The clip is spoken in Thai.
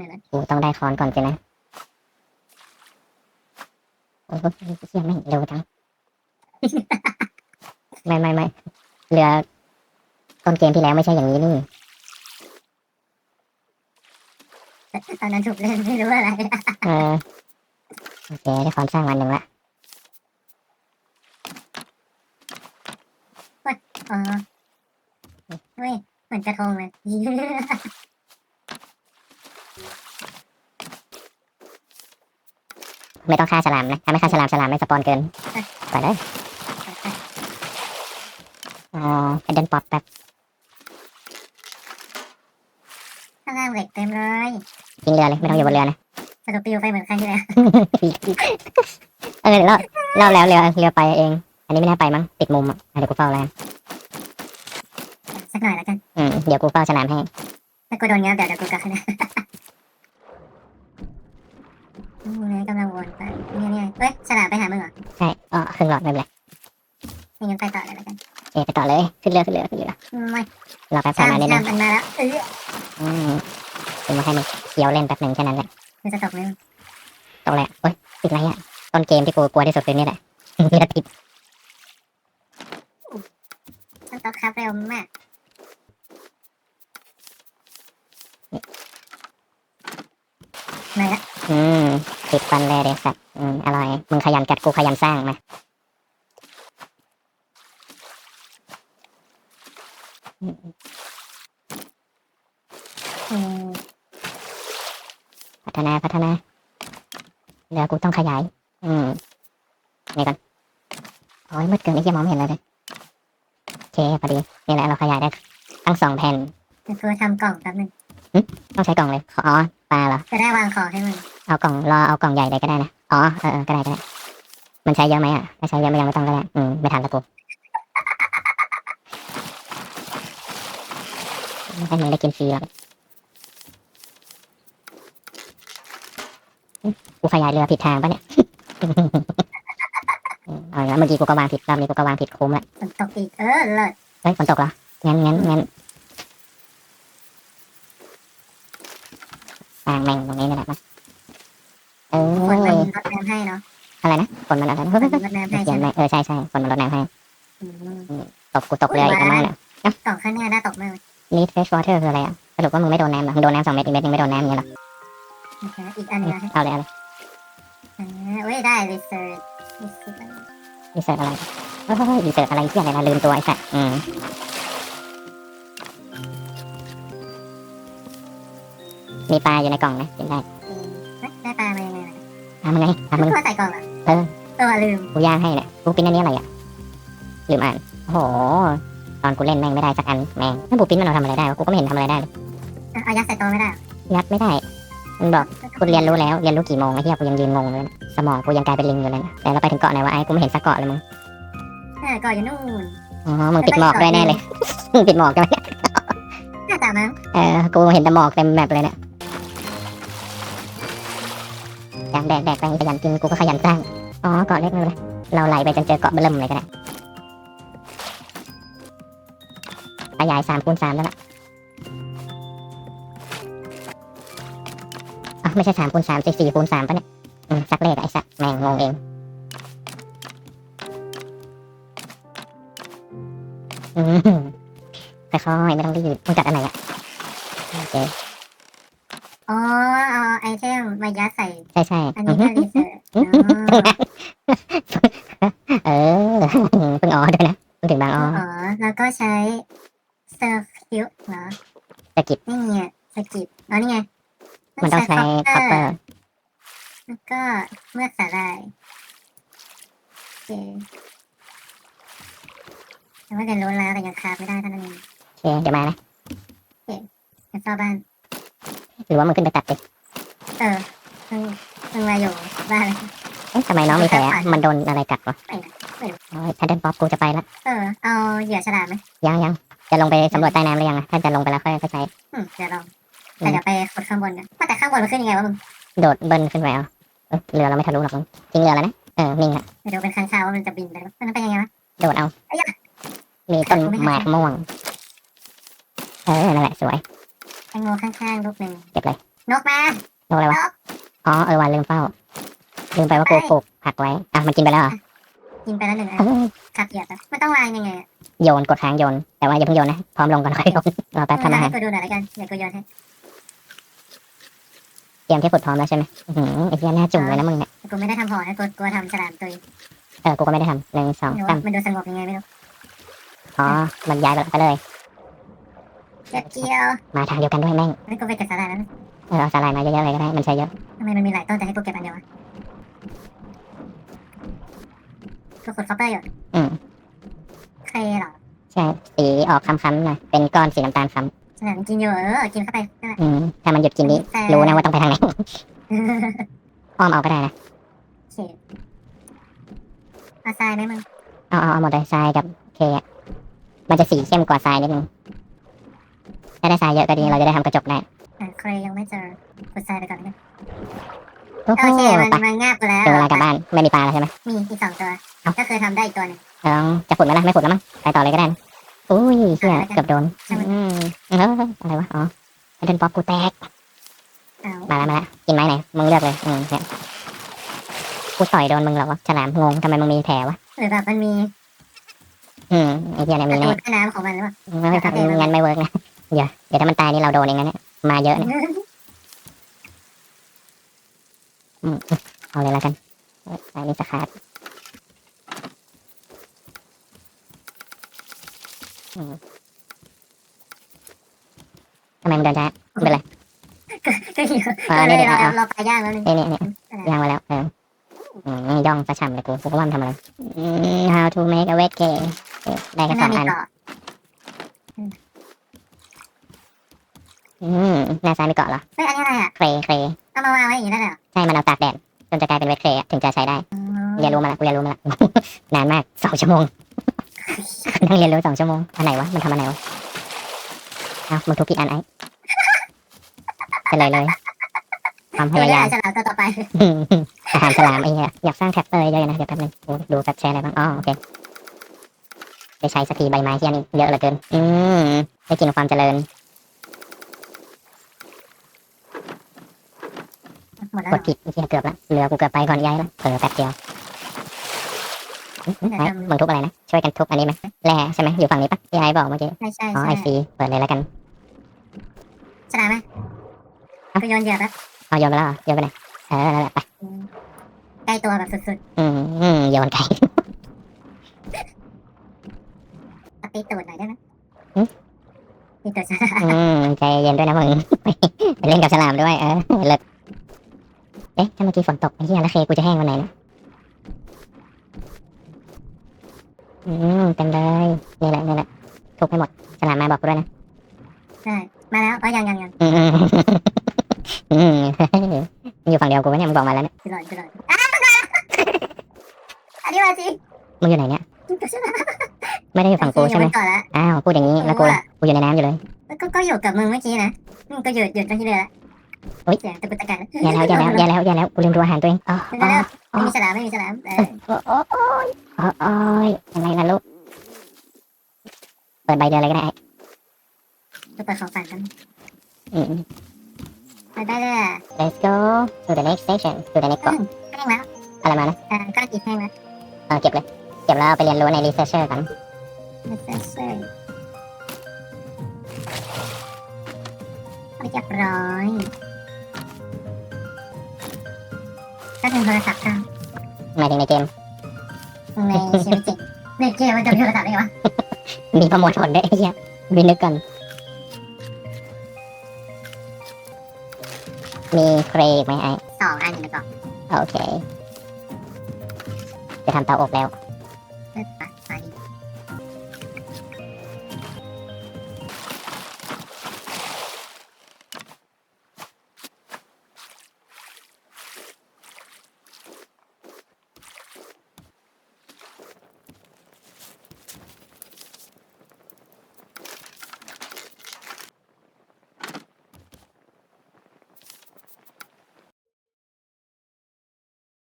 นี่แหละกูต้องได้คอนก่อนสินะโอ้โหเชี่ยไม่งเร็วจัง ไม่ไม่ไม่เรือต้นเกมที่แล้วไม่ใช่อย่างนี้นี่ตอนนั้นถูกเล่นไม่รู้อะไรเออโอเคได้คอนสร้างวันหนึ่งละอ๋อเฮ้ยเหมือนกระทงเลย ไม่ต้องฆ่าฉลามนะถ้าไม่ฆ่าฉลามฉลามไม่สปอนเกินไปเลยอ๋อเอเดนป๊อปแป๊บข้างล่างเหล็กเต็มเลยยิงเรือเลยไม่ต้องอยู่บนเรือนะสกปิวไปเหมือนครั้งที่แล้วเออรอบรอบแล้วเรือเรือไปเอง อันนี้ไม่น่าไปมั้งติดมุมอะอะเดี๋ยวกูเฝ้าแล้วสักหน่อยแล้วกันอืมเดี๋ยวกูเฝ้าฉลามให้ถ้ากูโดนเงี้ยเดี๋ยวเดี๋ยวกูกลับนะนี่ ไงกำลังวนไปเนี่ยเนี่ยเฮ้ยฉลามไปหามึงเหรอใช่อ๋อครึ่งหลอดไม่เป็นไรนี่งั้นไปต่อเลยแล้วกันเอะไปต่อเลยขึ้นเรือขึ้นเรือขึ้นเรือไม่รอแป๊บฉฉลาลามมาฉนิดนึลางมมันมาแล้วเอออืมกูมาให้มึงเคี้ยวเล่นแป๊บหนึ่งแค่นั้นแหละมันจะตกไหมตรงแหละเฮ้ยติดอะไรอะต้นเกมที่กูกลัวที่สุดคือนี่แหละเรือติดต้องตกครับเร็วมากมาละอืม ติดฟันเลยเด็กสัตว์อืมอร่อย มึงขยันกัดกูขยันสร้างมาอืมพัฒนาพัฒนาเรือกูต้องขยาย อืมนี่ก่อนโอ้ยมืดเกินไอ้เหี้ยมองไม่เห็นเลยเลยโอเคพอดีนี่แหละเราขยายได้ตั้งสองแผ่นเดี๋ยวกูทำกล่องแป๊บนึงต้องใช้กล่องเลยอ๋อปลาเหรอจะได้วางของให้มึง เอากล่องรอเอากล่องใหญ่เลยก็ได้นะ อ๋อเออเออก็ได้ก็ได้ มันใช้เยอะไหมอะถ้าใช้เยอะไม่ยังไม่ต้องก็ได้ อืมไม่ทันแล้วกูไม่ให้มึงได้กินฟรีหรอกกูขยายเรือผิดทางปะเนี่ยอืมเอาละเมื่อกี้กูก็วางผิดรอบนี้กูก็วางผิดคุ้มละฝนตกอีกเออเลิศเฮ้ยฝนตกเหรองั้นงั้นงั้นวางแม่งตรงนี้นี่แหละนะเอ ฝนมันอรดน้ำให้เนาะอะไรนะฝนมันอะไรนะฝเฮ้นยเฮ้ยมันรดน้ำเฮ้ให้ยเขียใช่นไหมไหมเออใช่ใช่ฝนมันรดน้ำให้อืมตกกูตกเรืออีกประมาณเนี่ยกล่องข้างหน้าน่าตกมากเลยนี่เฟชวอเตอร์คืออะไรอะสรุปว่ามึงไม่โดนน้ำเหรอมึงโดนน้ำสองเม็ดอีกเม็ดนึงไม่โดนน้ำอย่างเงี้ยเหรอโอเคอีกอันหนึงนะเอาเลยเอาเลยอ่าเว้ยได้ research research รีเสิร์ชอะไรเฮ้ยเฮ้ยเฮ้ยรีเสิร์ชอะไรที่อะไรนะลืมตัวไอ้สัตว์อืมมีปลาอยู่ในกล่องนะกินได้เอ๊ะได้ปลามายังไงล่ะทำมึงไงทำมึงตัวใส่กล่องเหรอเออเออลืมกูย่างให้เนี่ยกูปิ้นอันนี้อะไรอะลืมอ่านโอ้โหตอนกูเล่นแม่งไม่ได้สักอันแม่งถ้าบูปิ้นมันเอาทำอะไรได้วะกูก็ไม่เห็นทำอะไรได้เลยอะเอายัดใส่ตัวไม่ได้เหรอยัดไม่ได้มันบอกกูเรียนรู้แล้วเรียนรู้กี่โมงไอ้เหี้ยกูยังยืนงงเลยนะสมองกูยังกลายเป็นลิงอยู่เลยนะแต่เราไปถึงเกาะไหนวะไอ้กูไม่เห็นสักเกาะเลยมึงเออก่อนอยู่นู่นอ๋อมึงปิดหมอกด้วยแน่เลยมึงปิดหมอกด้วยน่าจะมั้งเออกูเห็นแต่หมอกเต็มแมปเลยเนี่ย ยากแดกแดกไปขยันกินกูก็ขยันสร้างอ๋อเกาะเล็กไม่เป็นไรเราไหลไปจนเจอเกาะเบิ่มเลยก็ได้ขยายสามคูณสามแล้วล่ะอ๋อไม่ใช่สามคูณสามสี่สี่คูณสามปะเนี่ยอืมสักเลขอะไอ้สักแม่งงงเองอืมค่อยๆไม่ต้องรีบมึงจัดอันไหนอะโอเคอ๋อ เอาไอเทมมายัดใส่ ใช่ใช่อันอืนี้อฮึก็ research อ๋อเออเพิ่งอ๋อด้วยนะเพิ่งถึงบางอ๋ออ๋อ แล้วก็ใช้ circuit เหรอสกิปนี่ไงสกิปอ๋อนี่ไง มันต้องใช้คัพเปอร์แล้วก็เมื่อกสาหร่ายโอเคแต่ว่าเรียนรู้แล้วแต่ยังคราฟไม่ได้เท่านั้นเองโอเคเดี๋ยวมานะยังเฝ้าบ้านหรือว่ามึงขึ้นไปตัดดิ เออเพิ่งเพิ่งมาอยู่บ้านเลยเอ๊ะทำไมน้องมีแผลมันโดนอะไรกัดวะไม่นะไม่รู้โอ้ยทันเดนป๊อปกูจะไปละเออ เอาเหยื่อฉลามไหมยังยังจะลงไปสำรวจใต้น้ำหรือยังอะถ้าจะลงไปแล้วค่อยค่อยใช้อืมเดี๋ยวลองแต่เดี๋ยวไปขุดข้างบนกันว่าแต่ข้างบนมันขึ้นยังไงวะมึงโดดเบิ้ลขึ้นไปเอาเอ้ยเรือเราไม่ทะลุหรอกมึงทิ้งเรือแล้วนะเออนิ่งอะไปดูเป็นค้างคาวว่ามันจะบินไปหรือเปล่ามันเป็นยังไงวะโดดเอาเอ้ยอะมีต้นหมากม่วงเออนั่นแหละสวยแตงโมข้างๆลูกหนึ่งเก็บเลยมนกมาโดนอะไรวะ อ๋อเออวันลืมเฝ้า ลืมไปว่ากูปลูกผักไว้ อะมันกินไปแล้วเหรอกินไปแล้วหนึ่งอันเอ้ยขับเหยียบอะมันต้องวางยังไงอะโยนกดค้างโยน แต่ว่าอย่าเพิ่งโยนนะ พร้อมลงก่อนค่อยลงรอแป๊บทำอาหารให้กูดูหน่อยแล้วกันเดี๋ยวกูโยนให้เตรียมที่ขุดพร้อมแล้วใช่ไหมอื้อหือไอ้เหี้ยหน้าจุ่มเลยนะมึงเนี่ยแต่กูไม่ได้ทำหอนะกูกูทำฉลามตุยเออกูก็ไม่ได้ทำหนึ่งสองหรือสาว่ามมันดูสงบยังไงไม่รู้ อ๋อ มันย้ายไปเลยเจ็บเจียว มาทางเดียวกันด้วยแม่งนี่กูไปเก็บสาหร่ายแล้วนะ เออเอาสาลายมาเยอะๆเลยก็ได้มันใช้เยอะทำไมมันมีหลายต้นแต่ให้กูเก็บอันเดียววะกูขุดคอปเปอร์อยู่อืมเคเหรอใช่สีออกค้ำๆหน่อยเป็นก้อนสีน้ำตาลค้ฉลามกินอยู่เออกินเข้าไปนั่นแหละำอืมถ้ามันหยุดกินนี้แต่ รู้นะว่าต้องไปทางไหน อ้อมเอาก็ได้นะโอเคเอาทรายไหมมึงเอาเอาเอาหมดเลยทรายกับเคอะมันจะสีเข้มกว่าทรายนิดนึงถ้าได้ทรายเยอะก็ดีเราจะได้ทำกระจกได้ อะเคยยังไม่เจอขุดทรายไปก่อนเลยโอ้โหโอเคมันไปมันงาบกูแล้วถึงเวลากลับบ้านไม่มีปลาแล้วใช่ไหม มีอีกสองตัว เอ้า ก็คือทำได้อีกตัวหนึงเออจะขุดไหมล่ะไม่ขุดแล้วมั้งไปต่อเลยก็ได้นะอุ้ยเฮียเกือบโดนช่างมันอืมเอออะไรวะอ๋อเดินป๊อปกูแตก เอามาแล้วมาแล้วกินไหมไหนมึงเลือกเลยอืมเนี่ยกูต่อยโดนมึงเหรอวะฉลามงงทำไมมึงมีแผลวะหรือแบบมันมีอืมไอ้เหี้ยเนี่ยกมีระตูแน่ดแม่น้ำของมันหรือเปล่าไม่ทำงั้นไม่เวิร์กนะ เดี๋ยวเดี๋ยวถ้ามันตายนี่เราโดนเองนะเนี่ย มาเยอะเนี่ยอืมเอาเลยแล้วกันเอ้ยอันนี้สคาร์ดอืมทำไมมึงเดินช้าไม่เป็นไรก็หิวอ่าก็เลเนี่ยยเนี่ยเราเอาเราปลาย่างแล้วนึงเอ้ยเนี่ยเนี่ยย่างมาแล้วเอออืมย่องซะฉ่ำเลยกูกูก็ว่ามันทำอะไรอืม how to make a wet cake เอ๊ะได้ข้าแค่งหสน้าองมีอัน เกาะ อืมหน้าซ้ายมีเกาะเหรอเฮ้ยอันนี้อะไรอะ เครเครเอามาวางไว้อย่างนี้ได้เหรอใช่มันเอาตากแดดจนจะกลายเป็นเวทเครอะถึงจะใช้ได้อ๋อเรียนรู้มาละกูเรียนรู้มาละ นานมากสองชั่วโมง นั่งเรียนรู้สองชั่วโมงอันไหนวะมันทำอันไหนวะเอามึงทุกผิดอันไอ้เฉลยเลยความพตัวยายามฉลามตัวต่อไปอาหารฉลามไอ้เหี้ยอยากสร้างแท็ปเตอร์เยอะๆนะ เดี๋ยวแป๊บนึงกูดูแฟบแชร์อะไรบ้างอ๋อโอเคได้ใช้สักทีใบไม้เฮียนี่เยอะเหลือเกิน อืมได้กินความเจริญ หมดแล้วกดผิดไอ้เฮียเกือบละเหลือกูเกือบไปก่อนย้ายละเผลอแป๊บเดียวไอ้ยมึงทุบอะไรนะ ช่วยกันทุบอันนี้ไหมแร่ใช่ไหมอยู่ฝั่งนี้ปะที่ไอ้บอกเมื่อกี้ ใช่ใช่อ๋อใช่ไอซีเปิดเลยแล้วกันฉลามไหมกูโยนเหยื่อแบบเอาโยนไปแล้วเหรอโยนไปไหนเออนั่นแหละไปใกล้ตัวแบบสุดอืมอืมโยนไก่ๆปฏิตูดหน่อยได้ไหมอืมตีตูดฉลามอืมใจเย็นด้วยนะมึงไปเล่นกับฉลามด้วยเออเลิศเอ๊ะถ้าเมื่อกี้ฝนตกไอ้เหี้ยแล้วเคกูจะแห้งวันไหนนะอืมเต็มเลยนี่แหละนี่แหละทุบให้หมดฉลามมาบอกกูด้วยนะใช่มาแล้วอ๋อยังยังยังอืมอืมอืมมึงอยู่ฝั่งเดียวกูไหมเนี่ยมึงบอกมาแล้วเนี่ยคือหลอนคือหลอนอ้าวอันนี้มาจริงมึงอยู่ไหนเนี่ยตัวฉลามไม่ได้อยู่ฝั่งกูใช่ไหมก่อนละอ้าวพูดอย่างนี้แล้วกูล่ะกูอยู่ในน้ำอยู่เลย ก็ก็อยู่กับมึงเมื่อกี้นะมึงก็หยุดหยุดตรงที่เรือ ละอุ๊ยเสียงตะกุกตะกักอย่าแล้วอย่าแล้วอย่าแล้วอย่าแล้วกูลืมดูอาหารตัวเองอ๋อเดี๋ยวอ๋อเดี๋ยวไม่มีฉลามไม่มีฉลามเออโอ้โอ้โอ้ยโอ้โอ้ยอะไรล่ะลูกเปิดใบเดียวเลยก็ได้จะเปิดของฝันกันอืม ไปได้เลยอะ let's go to the next station to the next เกาะแห้งแล้วอะไรมานะอ่าก้อนอิฐแห้งแล้วเออเก็บเลยเก็บแล้วเอาไปเรียนรู้ใน researcher กันไม่ใช่ใช่เรียบร้อย ถึงโทรศัพท์ค่ะหมายถึงในเกม ในชีวิตจริงในเกมมันจะมีโทรศัพท์ได้ไงวะมีประมวลผลด้วยไอ้เหี้ยวินึกกัน มีเครกไหมไอ้สองอันอยู่ในกล่องโอเค จะทำเตาอบแล้ว